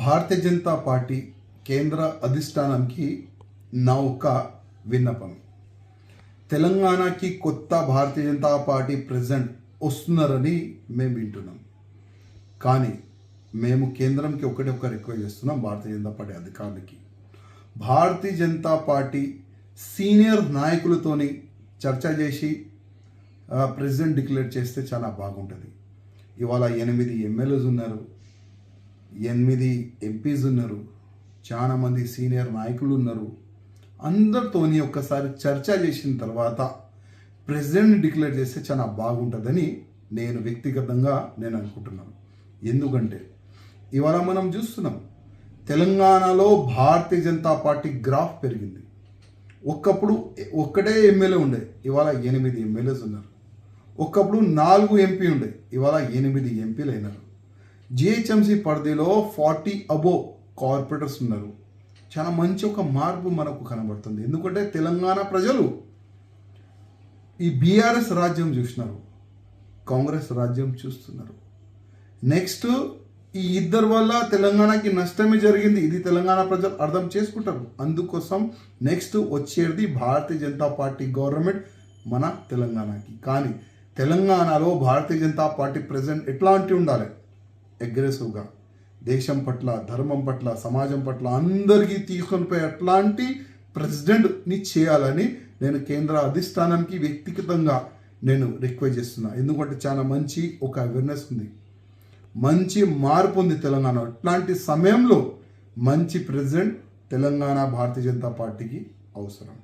భారతీయ Janata party కేంద్ర అధిష్టానానికి నా ఒక్క విన్నపం. తెలంగాణకి కొత్త భారతీయ జనతా పార్టీ ప్రెసిడెంట్ వస్తున్నారని మేము వింటున్నాం. కానీ మేము కేంద్రంకి ఒకటి ఒక రిక్వెస్ట్ చేస్తున్నాం భారతీయ జనతా పార్టీ అధికారులకి. భారతీయ జనతా పార్టీ సీనియర్ నాయకులతోని చర్చ చేసి ప్రెసిడెంట్ డిక్లేర్ చేస్తే చాలా బాగుంటుంది. ఇవాళ ఎనిమిది ఎమ్మెల్యేస్ ఉన్నారు. ఎనిమిది ఎంపీస్ ఉన్నారు. చాలా మంది సీనియర్ నాయకులు ఉన్నారు. అందరితోని ఒక్కసారి చర్చ చేసిన తర్వాత ప్రెసిడెంట్ డిక్లేర్ చేస్తే చాలా బాగుంటుందని నేను వ్యక్తిగతంగా నేను అనుకుంటున్నాను. ఎందుకంటే ఇవాళ మనం చూస్తున్నాం తెలంగాణలో భారతీయ జనతా పార్టీ గ్రాఫ్ పెరిగింది. ఒక్కప్పుడు ఒక్కటే ఎమ్మెల్యే ఉండే ఇవాళ ఎనిమిది ఎమ్మెల్యేస్ ఉన్నారు. ఒకప్పుడు నాలుగు ఎంపీ ఉండే ఇవాళ ఎనిమిది ఎంపీలు అయినారు. జిహెచ్ఎంసీ పరిధిలో ఫార్టీ అబో కార్పొరేటర్స్ ఉన్నారు. చాలా మంచి ఒక మార్పు మనకు కనబడుతుంది. ఎందుకంటే తెలంగాణ ప్రజలు ఈ బీఆర్ఎస్ రాజ్యం చూసినారు కాంగ్రెస్ రాజ్యం చూస్తున్నారు. నెక్స్ట్ ఈ ఇద్దరు వల్ల తెలంగాణకి నష్టమే జరిగింది. ఇది తెలంగాణ ప్రజలు అర్థం చేసుకుంటారు. అందుకోసం నెక్స్ట్ వచ్చేది భారతీయ జనతా పార్టీ గవర్నమెంట్ మన తెలంగాణకి. కానీ తెలంగాణలో భారతీయ జనతా పార్టీ ప్రెసిడెంట్ ఎట్లాంటి ఉండాలి? అగ్రెసివ్గా. దేశం పట్ల ధర్మం పట్ల సమాజం పట్ల అందరికీ తీసుకొని పోయి అట్లాంటి ప్రెసిడెంట్ని చేయాలని నేను కేంద్ర అధిష్టానానికి వ్యక్తిగతంగా నేను రిక్వెస్ట్ చేస్తున్నా. ఎందుకంటే చాలా మంచి ఒక అవేర్నెస్ ఉంది. మంచి మార్పు ఉంది తెలంగాణ. అట్లాంటి సమయంలో మంచి ప్రెసిడెంట్ తెలంగాణ భారతీయ జనతా పార్టీకి అవసరం.